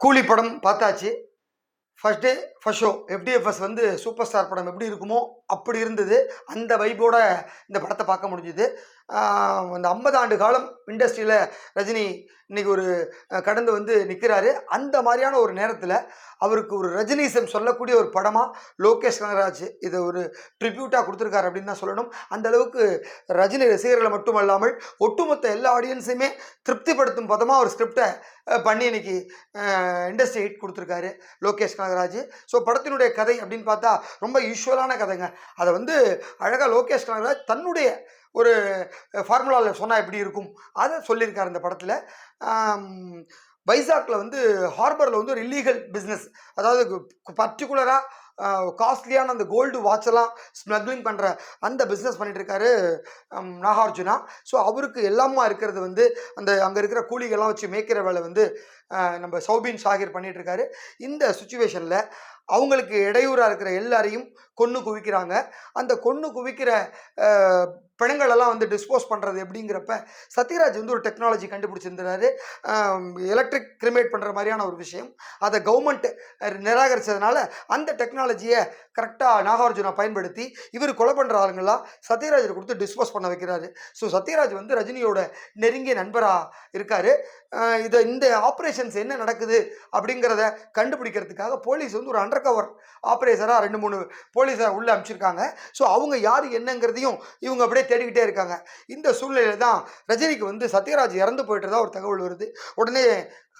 கூலி படம் பார்த்தாச்சு. First day first show FDFS வந்து சூப்பர் ஸ்டார் படம் எப்படி இருக்குமோ அப்படி இருந்தது. அந்த வைப்போட இந்த படத்தை பார்க்க முடிஞ்சுது. அந்த ஐம்பது ஆண்டு காலம் இண்டஸ்ட்ரியில் ரஜினி இன்றைக்கி ஒரு கடந்து வந்து நிற்கிறாரு அந்த மாதிரியான ஒரு நேரத்தில் அவருக்கு ஒரு ரஜினிசம் சொல்லக்கூடிய ஒரு படமாக லோகேஷ் கனகராஜ் இதை ஒரு ட்ரிபியூட்டாக கொடுத்துருக்காரு அப்படின்னு தான் சொல்லணும். அந்த அளவுக்கு ரஜினி ரசிகர்களை மட்டுமல்லாமல் ஒட்டுமொத்த எல்லா ஆடியன்ஸையுமே திருப்திப்படுத்தும் பதமாக ஒரு ஸ்கிரிப்டை பண்ணி இன்னைக்கு இண்டஸ்ட்ரி ஹிட் கொடுத்துருக்காரு லோகேஷ் கனகராஜ். ஸோ படத்தினுடைய கதை அப்படின்னு பார்த்தா ரொம்ப யூஸ்வலான கதைங்க. அதை வந்து அழகாக லோகேஷ் கனகராஜ் தன்னுடைய ஒரு ஃபார்முலாவில் சொன்னால் எப்படி இருக்கும்? அதை சொல்லியிருக்காரு இந்த படத்தில். வைசாக்கில் வந்து ஹார்பரில் வந்து ஒரு இல்லீகல் பிஸ்னஸ் அதாவது பர்டிகுலராக காஸ்ட்லியான அந்த கோல்டு வாட்செல்லாம் ஸ்மக்லிங் பண்ணுற அந்த பிஸ்னஸ் பண்ணிகிட்டு இருக்காரு நாகார்ஜுனா. ஸோ அவருக்கு எல்லாமா இருக்கிறது வந்து அந்த அங்கே இருக்கிற கூலிகள்லாம் வச்சு மேய்க்கிற வேலை வந்து நம்ம சௌபின் ஷாகிர் பண்ணிகிட்ருக்காரு இந்த சுச்சுவேஷனில் அவங்களுக்கு இடையூறாக இருக்கிற எல்லாரையும் கொன்று குவிக்கிறாங்க. அந்த கொன்று குவிக்கிற பிணங்களெல்லாம் வந்து டிஸ்போஸ் பண்ணுறது எப்படிங்கிறப்ப சத்யராஜ் வந்து ஒரு டெக்னாலஜி கண்டுபிடிச்சிருந்தாரு. எலக்ட்ரிக் கிரிமேட் பண்ணுற மாதிரியான ஒரு விஷயம். அதை கவர்மெண்ட் நிராகரித்ததுனால அந்த டெக்னாலஜி டெக்னாலஜியை கரெக்டாக நாகார்ஜுனா பயன்படுத்தி இவர் கொலை பண்ணுற ஆளுங்களாம் சத்யராஜை கொடுத்து டிஸ்போஸ் பண்ண வைக்கிறாரு. ஸோ சத்யராஜ் வந்து ரஜினியோட நெருங்கிய நண்பராக இருக்கார். இதை இந்த ஆப்ரேஷன்ஸ் என்ன நடக்குது அப்படிங்கிறத கண்டுபிடிக்கிறதுக்காக போலீஸ் வந்து ஒரு அண்டர் கவர் ஆப்ரேசராக ரெண்டு மூணு போலீஸை உள்ளே அனுப்பிச்சிருக்காங்க. ஸோ அவங்க யார் என்னங்கிறதையும் இவங்க அப்படியே தேடிக்கிட்டே இருக்காங்க. இந்த சூழ்நிலையில் தான் ரஜினிக்கு வந்து சத்யராஜ் இறந்து போயிட்டுறதா ஒரு தகவல் வருது. உடனே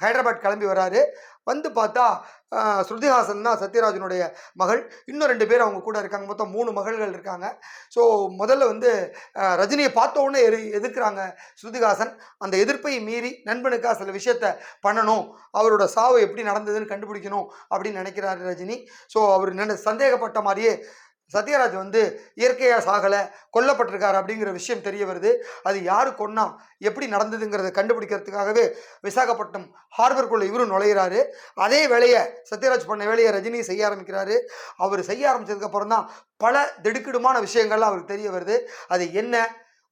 ஹைதராபாத் கிளம்பி வராரு. வந்து பார்த்தா ஸ்ருதிஹாசன் தான் சத்யராஜனுடைய மகள். இன்னும் ரெண்டு பேர் அவங்க கூட இருக்காங்க. மொத்தம் மூணு மகள்கள் இருக்காங்க. ஸோ முதல்ல வந்து ரஜினியை பார்த்த உடனே எதிர் எதிர்க்கிறாங்க ஸ்ருதிஹாசன். அந்த எதிர்ப்பை மீறி நண்பனுக்காக சில விஷயத்த பண்ணணும். அவரோட சாவு எப்படி நடந்ததுன்னு கண்டுபிடிக்கணும் அப்படின்னு நினைக்கிறாரு ரஜினி. ஸோ அவர் நினை சந்தேகப்பட்ட மாதிரியே சத்யராஜ் வந்து இயற்கையாக சாகலை கொல்லப்பட்டிருக்கார் அப்படிங்கிற விஷயம் தெரிய வருது. அது யார் கொன்னா எப்படி நடந்ததுங்கிறத கண்டுபிடிக்கிறதுக்காகவே விசாகப்பட்டினம் ஹார்பருக்குள்ளே இவரும் நுழையிறாரு. அதே வேலையை சத்யராஜ் பண்ண வேலையை ரஜினி செய்ய ஆரம்பிக்கிறாரு. அவர் செய்ய ஆரம்பித்ததுக்கப்புறம் தான் பல திடுக்கிடுமான விஷயங்கள்லாம் அவருக்கு தெரிய வருது. அது என்ன?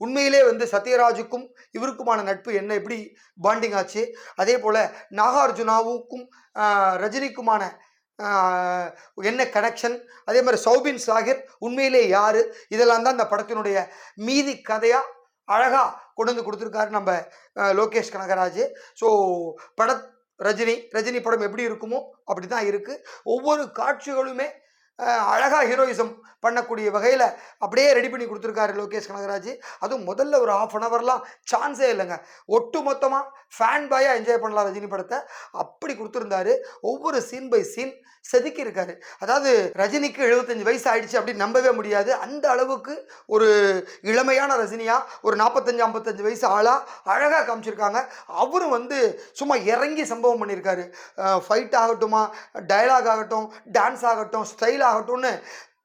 உண்மையிலே வந்து சத்யராஜுக்கும் இவருக்குமான நட்பு என்ன? எப்படி பாண்டிங் ஆச்சு? அதே போல் நாகார்ஜுனாவுக்கும் ரஜினிக்குமான என்ன கனெக்ஷன் அதே மாதிரி சௌபின் சாகிர் உண்மையிலே யார்? இதெல்லாம் தான் இந்த படத்தினுடைய மீதி கதையாக அழகாக கொண்டு வந்து கொடுத்துருக்காரு நம்ம லோகேஷ் கனகராஜ். ஸோ பட ரஜினி ரஜினி படம் எப்படி இருக்குமோ அப்படி தான் இருக்குது ஒவ்வொரு காட்சிகளுமே அழகாக ஹீரோயிசம் பண்ணக்கூடிய வகையில் அப்படியே ரெடி பண்ணி கொடுத்துருக்காரு லோகேஷ் கனகராஜ். அதுவும் முதல்ல ஒரு ஆஃப் அன் ஹவர்லாம் சான்ஸே இல்லைங்க. ஒட்டு மொத்தமாக ஃபேன் பாயாக என்ஜாய் பண்ணலாம் ரஜினி படத்தை. அப்படி கொடுத்துருந்தாரு. ஒவ்வொரு சீன் பை சீன் செதுக்கி இருக்காரு அதாவது ரஜினிக்கு எழுபத்தஞ்சு வயசு ஆயிடுச்சு அப்படின்னு நம்பவே முடியாது. அந்த அளவுக்கு ஒரு இளமையான ரஜினியாக ஒரு நாற்பத்தஞ்சு ஐம்பத்தஞ்சு வயசு ஆளாக அழகாக காமிச்சிருக்காங்க. அவரும் வந்து சும்மா இறங்கி சம்பவம் பண்ணியிருக்காரு. ஃபைட் ஆகட்டுமா டயலாக் ஆகட்டும் டான்ஸ் ஆகட்டும் ஸ்டைல் ஆகட்டும்னு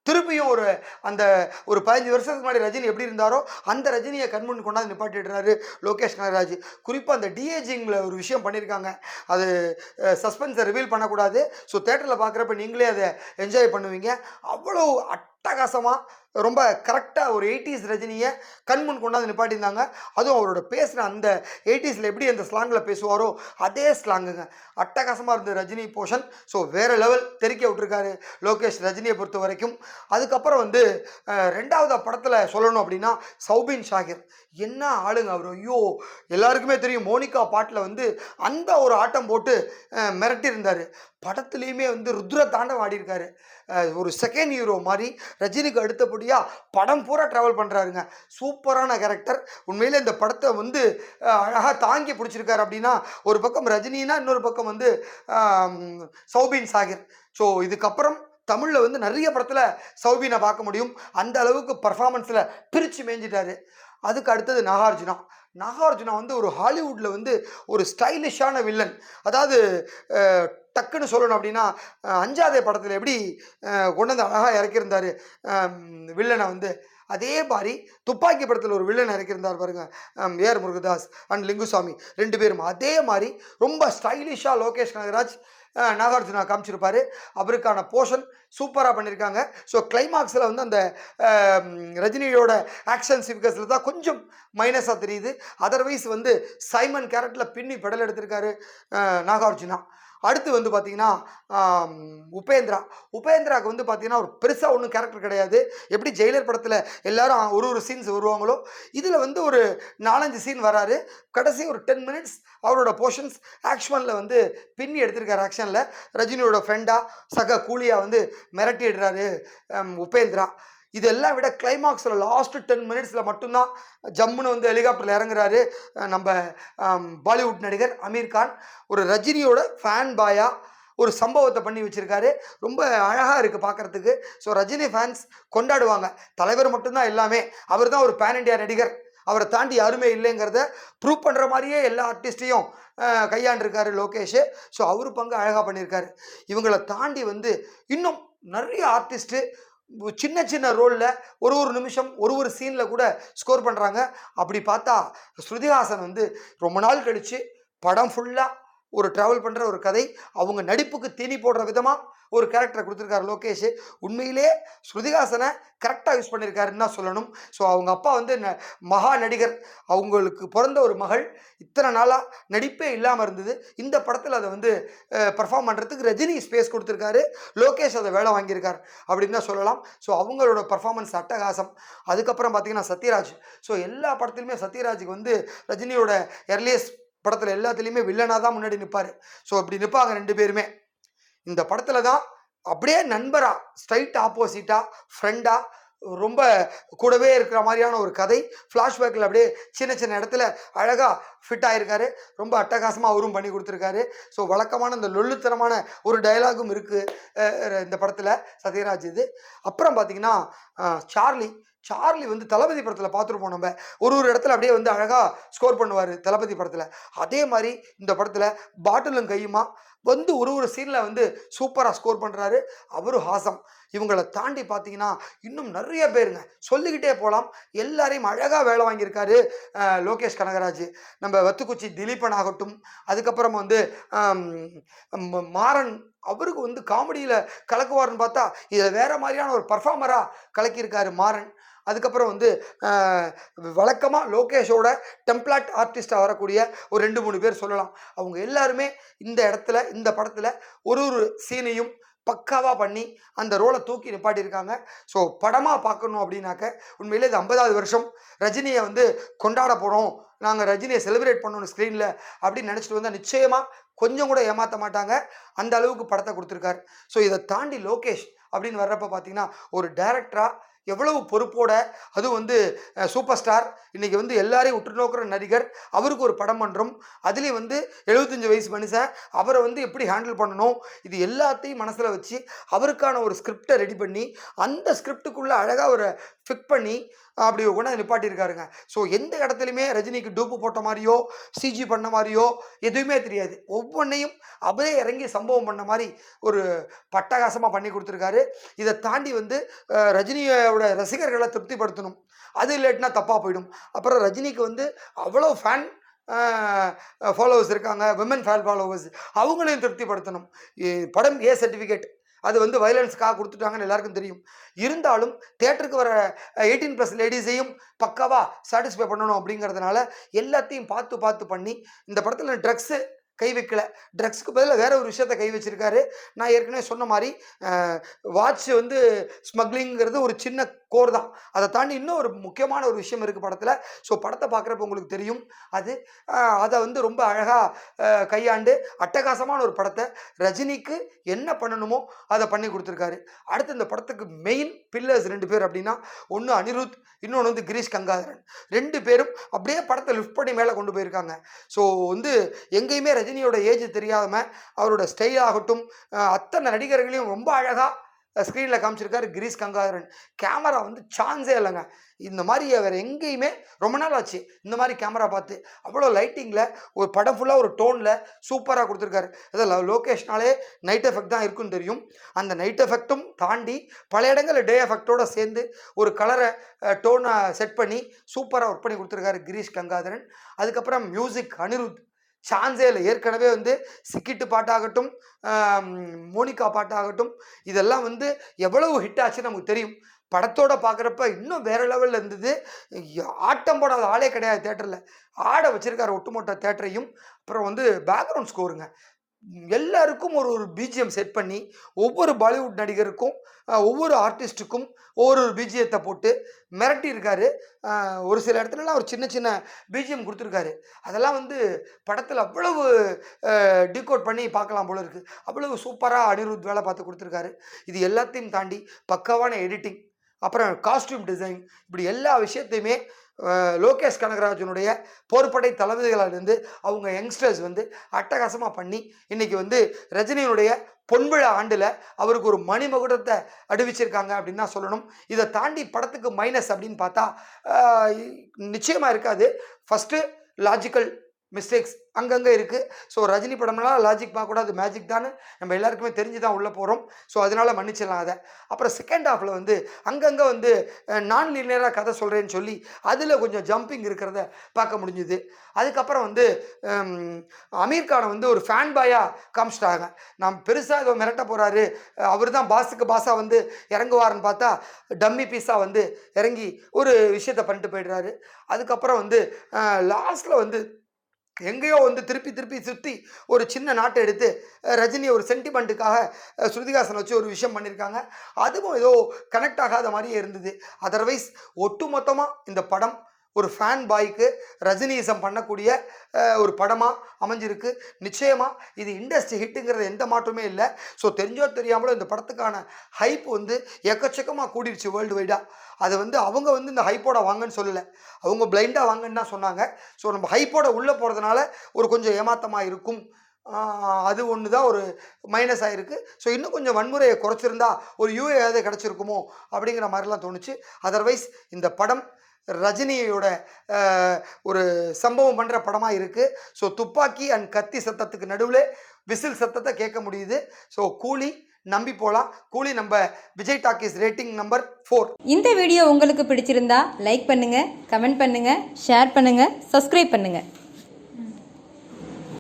திருப்பியும் ஒரு அந்த ஒரு பதினஞ்சு வருஷத்துக்கு முன்னாடி ரஜினி எப்படி இருந்தாரோ அந்த ரஜினியை கண்முன் கொண்டாந்து நிப்பாட்டிடுறாரு லோகேஷ் கனகராஜ். குறிப்பாக அந்த டிஏஜிங்கில் ஒரு விஷயம் பண்ணியிருக்காங்க. அது சஸ்பென்ஸை ரிவீல் பண்ணக்கூடாது. ஸோ தேட்டரில் பார்க்குறப்ப நீங்களே அதை என்ஜாய் பண்ணுவீங்க. அவ்வளோ அட்டகாசமாக ரொம்ப கரெக்டாக ஒரு எயிட்டிஸ் ரஜினியை கண்முன் கொண்டாந்து நிப்பாட்டியிருந்தாங்க. அதுவும் அவரோட பேசுகிற அந்த எயிட்டிஸில் எப்படி அந்த ஸ்லாங்கில் பேசுவாரோ அதே ஸ்லாங்குங்க அட்டகாசமாக இருந்த ரஜினி போர்ஷன் ஸோ வேறு லெவல் தெறிக்க விட்டுருக்காரு லோகேஷ் ரஜினியை பொறுத்த வரைக்கும். அதுக்கப்புறம் வந்து ரெண்டாவது படத்தில் சொல்லணும் அப்படின்னா சௌபின் ஷாகிர். என்ன ஆளுங்க அவர்? ஐயோ எல்லாருக்குமே தெரியும் மோனிகா பாட்டில் வந்து அந்த ஒரு ஆட்டம் போட்டு மிரட்டியிருந்தார். படத்துலேயுமே வந்து ருத்ர தாண்டவம் ஆடியிருக்காரு ஒரு செகண்ட் ஹீரோ மாதிரி ரஜினிக்கு அடுத்தபடியாக படம் பூரா ட்ராவல் பண்ணுறாருங்க சூப்பரான கேரக்டர் உண்மையில் இந்த படத்தை வந்து அழகாக தாங்கி பிடிச்சிருக்காரு அப்படின்னா ஒரு பக்கம் ரஜினினா இன்னொரு பக்கம் வந்து சௌபின் சாகிர். ஸோ இதுக்கப்புறம் தமிழில் வந்து நிறைய படத்தில் சௌபினை பார்க்க முடியும். அந்த அளவுக்கு பர்ஃபாமன்ஸில் பிரித்து மேய்ஞ்சிட்டாரு. அதுக்கு அடுத்தது நாகார்ஜுனா. நாகார்ஜுனா வந்து ஒரு ஹாலிவுட்டில் வந்து ஒரு ஸ்டைலிஷான வில்லன். அதாவது டக்குன்னு சொல்லணும் அப்படின்னா அஞ்சாதே படத்தில் எப்படி கொண்டு வந்து அழகாக இறக்கியிருந்தார் வில்லனை வந்து. அதே மாதிரி துப்பாக்கி படத்தில் ஒரு வில்லன் இறக்கியிருந்தார் பாருங்க um, AR Murugadoss and Lingusamy ரெண்டு பேரும். அதே மாதிரி ரொம்ப ஸ்டைலிஷாக லோகேஷ் கனகராஜ் நாகார்ஜுனா காமிச்சிருப்பாரு. அவருக்கான போர்ஷன் சூப்பராக பண்ணியிருக்காங்க ஸோ கிளைமாக்ஸில் வந்து அந்த ரஜினியோட ஆக்ஷன் சிவிகஸில் தான் கொஞ்சம் மைனஸாக தெரியுது. அதர்வைஸ் வந்து சைமன் கேரட்டில் பின்னி பெடல் எடுத்திருக்காரு நாகார்ஜுனா. அடுத்து வந்து பார்த்தீங்கன்னா உபேந்திரா. உபேந்திராவுக்கு வந்து பார்த்தீங்கன்னா ஒரு பெருசாக ஒன்றும் கேரக்டர் கிடையாது. எப்படி ஜெயிலர் படத்தில் எல்லாரும் ஒரு ஒரு சீன்ஸ் வருவாங்களோ இதில் வந்து ஒரு நாலஞ்சு சீன் வராரு. கடைசி ஒரு டென் மினிட்ஸ் அவரோட போர்ஷன்ஸ் ஆக்ஷனில் வந்து பின்னி எடுத்திருக்காரு ஆக்ஷனில் ரஜினியோட ஃப்ரெண்டாக சக கூலியாக வந்து மிரட்டிடுறாரு உபேந்திரா. இதெல்லாம் விட கிளைமாக்ஸில் லாஸ்ட் டென் மினிட்ஸில் மட்டும்தான் ஜம்முன்னு வந்து ஹெலிகாப்டரில் இறங்குறாரு நம்ம பாலிவுட் நடிகர் அமீர் கான். ஒரு ரஜினியோட ஃபேன் பாயா ஒரு சம்பவத்தை பண்ணி வச்சிருக்காரு. ரொம்ப அழகாக இருக்குது பார்க்குறதுக்கு ஸோ ரஜினி ஃபேன்ஸ் கொண்டாடுவாங்க. தலைவர் மட்டும்தான் எல்லாமே. அவர் தான் ஒரு பேன் இண்டியா நடிகர். அவரை தாண்டி யாருமே இல்லைங்கிறத ப்ரூவ் பண்ணுற மாதிரியே எல்லா ஆர்டிஸ்ட்டையும் கையாண்டிருக்காரு லோகேஷ். ஸோ அவர் பங்கு அழகாக பண்ணியிருக்காரு இவங்களை தாண்டி வந்து இன்னும் நிறைய ஆர்டிஸ்ட்டு சின்ன சின்ன ரோலில் ஒரு ஒரு நிமிஷம் ஒரு ஒரு சீனில் கூட ஸ்கோர் பண்ணுறாங்க அப்படி பார்த்தா ஸ்ருதிஹாசன் வந்து ரொம்ப நாள் கழித்து படம் ஃபுல்லாக ஒரு ட்ராவல் பண்ணுற ஒரு கதை அவங்க நடிப்புக்கு தீனி போடுற விதமாக ஒரு கேரக்டரை கொடுத்துருக்காரு லோகேஷ். உண்மையிலே ஸ்ருதிகாசனை கரெக்டாக யூஸ் பண்ணியிருக்காருன்னு தான் சொல்லணும். ஸோ அவங்க அப்பா வந்து ந மகா நடிகர். அவங்களுக்கு பிறந்த ஒரு மகள். இத்தனை நாளாக நடிப்பே இல்லாமல் இருந்தது. இந்த படத்தில் அதை வந்து பர்ஃபார்ம் பண்ணுறதுக்கு ரஜினி ஸ்பேஸ் கொடுத்துருக்காரு. லோகேஷ் அதை வேலை வாங்கியிருக்கார் அப்படின்னு தான் சொல்லலாம். ஸோ அவங்களோட பர்ஃபார்மன்ஸ் அட்டகாசம். அதுக்கப்புறம் பார்த்தீங்கன்னா சத்யராஜ். ஸோ எல்லா படத்துலையுமே சத்யராஜுக்கு வந்து ரஜினியோட எர்லியஸ்ட் படத்தில் எல்லாத்துலேயுமே வில்லனாக தான் முன்னாடி நிற்பார் ஸோ இப்படி நிற்பாங்க ரெண்டு பேருமே. இந்த படத்தில் தான் அப்படியே நண்பராக ஸ்ட்ரைட் ஆப்போசிட்டாக ஃப்ரெண்டாக ரொம்ப கூடவே இருக்கிற மாதிரியான ஒரு கதை. ஃப்ளாஷ்பேக்கில் அப்படியே சின்ன சின்ன இடத்துல அழகாக ஃபிட் ஆகிருக்காரு ரொம்ப அட்டகாசமாக அவரும் பண்ணி கொடுத்துருக்காரு. ஸோ வழக்கமான இந்த லொல்லுத்தனமான ஒரு டயலாகும் இருக்குது இந்த படத்தில் சத்யராஜ் இது. அப்புறம் பார்த்தீங்கன்னா சார்லி சார்லி வந்து தளபதி படத்தில் பார்த்துருப்போம் நம்ம ஒரு ஒரு இடத்துல அப்படியே வந்து அழகாக ஸ்கோர் பண்ணுவார் தளபதி படத்தில். அதே மாதிரி இந்த படத்தில் பாட்டிலும் கையுமா வந்து ஒரு ஒரு சீனில் வந்து சூப்பராக ஸ்கோர் பண்ணுறாரு அவரும் ஹாசம். இவங்களை தாண்டி பார்த்தீங்கன்னா இன்னும் நிறைய பேருங்க. சொல்லிக்கிட்டே போகலாம் எல்லாரையும் அழகாக வேலை வாங்கியிருக்காரு லோகேஷ் கனகராஜ். நம்ம வத்துக்குச்சி திலீபன் ஆகட்டும். அதுக்கப்புறம் வந்து ம- மாறன். அவருக்கு வந்து காமெடியில் கலக்குவார்னு பார்த்தா இதில் வேறு மாதிரியான ஒரு பர்ஃபார்மராக கலக்கியிருக்காரு மாறன். அதுக்கப்புறம் வந்து வழக்கமாக லோகேஷோட டெம்ப்ளாட் ஆர்டிஸ்டாக வரக்கூடிய ஒரு ரெண்டு மூணு பேர் சொல்லலாம். அவங்க எல்லாருமே இந்த இடத்துல இந்த படத்தில் ஒரு ஒரு சீனையும் பக்காவாக பண்ணி அந்த ரோலை தூக்கி நிப்பாட்டியிருக்காங்க. ஸோ படமாக பார்க்கணும் அப்படின்னாக்க உண்மையிலே இது ஐம்பதாவது வருஷம். ரஜினியை வந்து கொண்டாட போகிறோம் நாங்கள் ரஜினியை செலிப்ரேட் பண்ணணும் ஸ்க்ரீனில் அப்படின்னு நினச்சிட்டு வந்தால் நிச்சயமாக கொஞ்சம் கூட ஏமாற்ற மாட்டாங்க. அந்த அளவுக்கு படத்தை கொடுத்துருக்காரு. ஸோ இதை தாண்டி லோகேஷ் அப்படின்னு வர்றப்ப பார்த்தீங்கன்னா ஒரு டேரக்டராக எவ்வளவு பொறுப்போட அதுவும் வந்து சூப்பர் ஸ்டார். இன்றைக்கி வந்து எல்லாரையும் உற்று நோக்கிற நடிகர். அவருக்கு ஒரு படம் பண்ணுறோம் அதுலேயும் வந்து எழுபத்தஞ்சு வயசு மனுஷன். அவரை வந்து எப்படி ஹேண்டில் பண்ணணும்? இது எல்லாத்தையும் மனசில் வச்சு அவருக்கான ஒரு ஸ்கிரிப்டை ரெடி பண்ணி அந்த ஸ்கிரிப்டுக்குள்ளே அழகாக ஒரு ஃபிக் பண்ணி அப்படி கொண்டாந்து நிப்பாட்டியிருக்காருங்க. ஸோ எந்த இடத்துலையுமே ரஜினிக்கு டூப்பு போட்ட மாதிரியோ சிஜி பண்ண மாதிரியோ எதுவுமே தெரியாது. ஒவ்வொன்றையும் அவரே இறங்கி சம்பவம் பண்ண மாதிரி ஒரு பட்டகாசமாக பண்ணி கொடுத்துருக்காரு. இதை தாண்டி வந்து ரஜினியோட ரசிகர்களை திருப்திப்படுத்தணும். அது இல்லாட்டினா தப்பாக போயிடும். அப்புறம் ரஜினிக்கு வந்து அவ்வளோ ஃபேன் ஃபாலோவர்ஸ் இருக்காங்க. விமன் ஃபேன் ஃபாலோவர்ஸ் அவங்களையும் திருப்திப்படுத்தணும். படம் ஏ சர்டிஃபிகேட் அது வந்து வயலன்ஸ்க்காக கொடுத்துட்டாங்கன்னு எல்லாருக்கும் தெரியும். இருந்தாலும் தேட்டருக்கு வர எயிட்டீன் ப்ளஸ் லேடிஸையும் பக்காவாக சாட்டிஸ்ஃபை பண்ணணும் அப்படிங்கிறதுனால எல்லாத்தையும் பார்த்து பார்த்து பண்ணி இந்த படத்தில் ட்ரக்ஸு கை வைக்கல. ட்ரக்ஸ்க்கு பதிலாக வேற ஒரு விஷயத்த கை வச்சிருக்காரு. நான் ஏற்கனவே சொன்ன மாதிரி வாட்ச் வந்து ஸ்மக்லிங்கிறது ஒரு சின்ன கோர் தான். அதை தாண்டி இன்னும் ஒரு முக்கியமான ஒரு விஷயம் இருக்குது படத்தில். ஸோ படத்தை பார்க்குறப்ப உங்களுக்கு தெரியும். அது அதை வந்து ரொம்ப அழகாக கையாண்டு அட்டகாசமான ஒரு படத்தை ரஜினிக்கு என்ன பண்ணணுமோ அதை பண்ணி கொடுத்துருக்காரு. அடுத்து இந்த படத்துக்கு மெயின் பில்லர்ஸ் ரெண்டு பேர் அப்படின்னா ஒன்று அனிருத் இன்னொன்று வந்து கிரீஷ் கங்காதரன். ரெண்டு பேரும் அப்படியே படத்தை லிஃப்ட் பண்ணி மேலே கொண்டு போயிருக்காங்க. ஸோ வந்து எங்கேயுமே ரஜினி ரஜினியோட ஏஜ் தெரியாமல் அவரோட ஸ்டைல் ஆகட்டும் அத்தனை நடிகர்களையும் ரொம்ப அழகாக ஸ்க்ரீனில் காமிச்சிருக்காரு கிரீஷ் கங்காதரன். கேமரா வந்து சான்ஸே இல்லைங்க. இந்த மாதிரி அவர் எங்கேயுமே ரொம்ப நாள் ஆச்சு இந்த மாதிரி கேமரா பார்த்து. அவ்வளோ லைட்டிங்கில் ஒரு படம் ஃபுல்லாக ஒரு டோனில் சூப்பராக கொடுத்துருக்காரு. அதான் லோகேஷ்னாலே நைட் எஃபெக்ட் தான் இருக்குன்னு தெரியும். அந்த நைட் எஃபெக்ட்டும் தாண்டி பல இடங்களில் டே எஃபெக்டோடு சேர்ந்து ஒரு கலரை டோனை செட் பண்ணி சூப்பராக ஒர்க் பண்ணி கொடுத்துருக்காரு கிரீஷ் கங்காதரன். அதுக்கப்புறம் மியூசிக் அனிருத் சான்ஸே இல்லை ஏற்கனவே வந்து சிக்கிட்டு பாட்டாகட்டும் மோனிகா பாட்டாகட்டும் இதெல்லாம் வந்து எவ்வளவு ஹிட் ஆச்சுன்னு நமக்கு தெரியும். படத்தோட பார்க்குறப்ப இன்னும் வேற லெவலில் இருந்தது. ஆட்டம் போடாத ஆளே கிடையாது தேட்டரில் ஆட வச்சுருக்காரு ஒட்டுமொத்த தேட்டரையும் அப்புறம் வந்து பேக்ரவுண்ட் ஸ்கோருங்க எல்லாருக்கும் ஒரு ஒரு பிஜிஎம் செட் பண்ணி ஒவ்வொரு பாலிவுட் நடிகருக்கும் ஒவ்வொரு ஆர்டிஸ்ட்டுக்கும் ஒவ்வொரு ஒரு பிஜிஎத்தை போட்டு மிரட்டியிருக்காரு. ஒரு சில இடத்துலலாம் ஒரு சின்ன சின்ன பிஜிஎம் கொடுத்துருக்காரு. அதெல்லாம் வந்து படத்தில் அவ்வளவு டிகோட் பண்ணி பார்க்கலாம் போல இருக்குது அவ்வளவு சூப்பராக அனிருத் வேலை பார்த்து கொடுத்துருக்காரு. இது எல்லாத்தையும் தாண்டி பக்காவான எடிட்டிங் அப்புறம் காஸ்டியூம் டிசைன் இப்படி எல்லா விஷயத்தையுமே லோகேஷ் கனகராஜனுடைய போர்ப்படை தளபதிகளிலிருந்து அவங்க யங்ஸ்டர்ஸ் வந்து அட்டகாசமாக பண்ணி இன்னைக்கு வந்து ரஜினியினுடைய பொன்விழா ஆண்டில் அவருக்கு ஒரு மணிமகுடத்தை அடிவிச்சிருக்காங்க அப்படின்னு தான் சொல்லணும். இதை தாண்டி படத்துக்கு மைனஸ் அப்படின்னு பார்த்தா நிச்சயமாக இருக்காது. ஃபஸ்ட்டு லாஜிக்கல் மிஸ்டேக்ஸ் அங்கங்கே இருக்குது ஸோ ரஜினி படம்லாம் லாஜிக் பார்க்கக்கூடாது மேஜிக் தான் நம்ம எல்லாருக்குமே தெரிஞ்சு தான் உள்ளே போகிறோம் ஸோ அதனால் மன்னிச்சிடலாம் அதை. அப்புறம் செகண்ட் ஹாஃபில் வந்து அங்கங்கே வந்து நான் லீனியராக கதை சொல்கிறேன்னு சொல்லி அதில் கொஞ்சம் ஜம்பிங் இருக்கிறத பார்க்க முடிஞ்சுது. அதுக்கப்புறம் வந்து அமீர் கானை வந்து ஒரு ஃபேன் பாயாக காமிச்சிட்டாங்க. நாம் பெருசாக ஏதோ மிரட்ட போகிறாரு அவர் தான் பாஸுக்கு பாஸாக வந்து இறங்குவாருன்னு பார்த்தா டம்மி பீஸாக வந்து இறங்கி ஒரு விஷயத்தை பண்ணிட்டு போயிடுறாரு. அதுக்கப்புறம் வந்து லாஸ்ட்டில் வந்து எங்கேயோ வந்து திருப்பி திருப்பி சுற்றி ஒரு சின்ன நாட்டை எடுத்து ரஜினி ஒரு சென்டிமெண்ட்டுக்காக ஸ்ருதிகாசனை வச்சு ஒரு விஷயம் பண்ணியிருக்காங்க. அதுவும் ஏதோ கனெக்ட் ஆகாத மாதிரியே இருந்தது. அதர்வைஸ் ஒட்டுமொத்தமாக இந்த படம் ஒரு ஃபேன் பாய்க்கு ரஜினிசம் பண்ணக்கூடிய ஒரு படமாக அமைஞ்சிருக்கு. நிச்சயமாக இது இண்டஸ்ட்ரி ஹிட்டுங்கிறது எந்த மாற்றமே இல்லை. ஸோ தெரிஞ்சோ தெரியாமலோ இந்த படத்துக்கான ஹைப் வந்து எக்கச்சக்கமாக கூடிருச்சு வேர்ல்டு வைடாக அதை வந்து அவங்க வந்து இந்த ஹைப்போட வாங்கன்னு சொல்லலை. அவங்க பிளைண்டாக வாங்கன்னு தான் சொன்னாங்க. ஸோ நம்ம ஹைப்போட உள்ளே போகிறதுனால ஒரு கொஞ்சம் ஏமாத்தமாக இருக்கும். அது ஒன்று தான் ஒரு மைனஸ் ஆகிருக்கு ஸோ இன்னும் கொஞ்சம் வன்முறையை குறைச்சிருந்தா ஒரு யூஏ ஏதாவது கிடச்சிருக்குமோ அப்படிங்கிற மாதிரிலாம் தோணுச்சு. அதர்வைஸ் இந்த படம் ரஜினியோட ஒரு சம்பவம் பண்ணுற படமாக இருக்குது ஸோ துப்பாக்கி அண்ட் கத்தி சத்தத்துக்கு நடுவில் விசில் சத்தத்தை கேட்க முடியுது. ஸோ கூலி நம்பி போகலாம் கூலி நம்ம Vijay talkies rating number four இந்த வீடியோ உங்களுக்கு பிடிச்சிருந்தா லைக் பண்ணுங்கள் கமெண்ட் பண்ணுங்கள் ஷேர் பண்ணுங்கள் சப்ஸ்கிரைப் பண்ணுங்கள்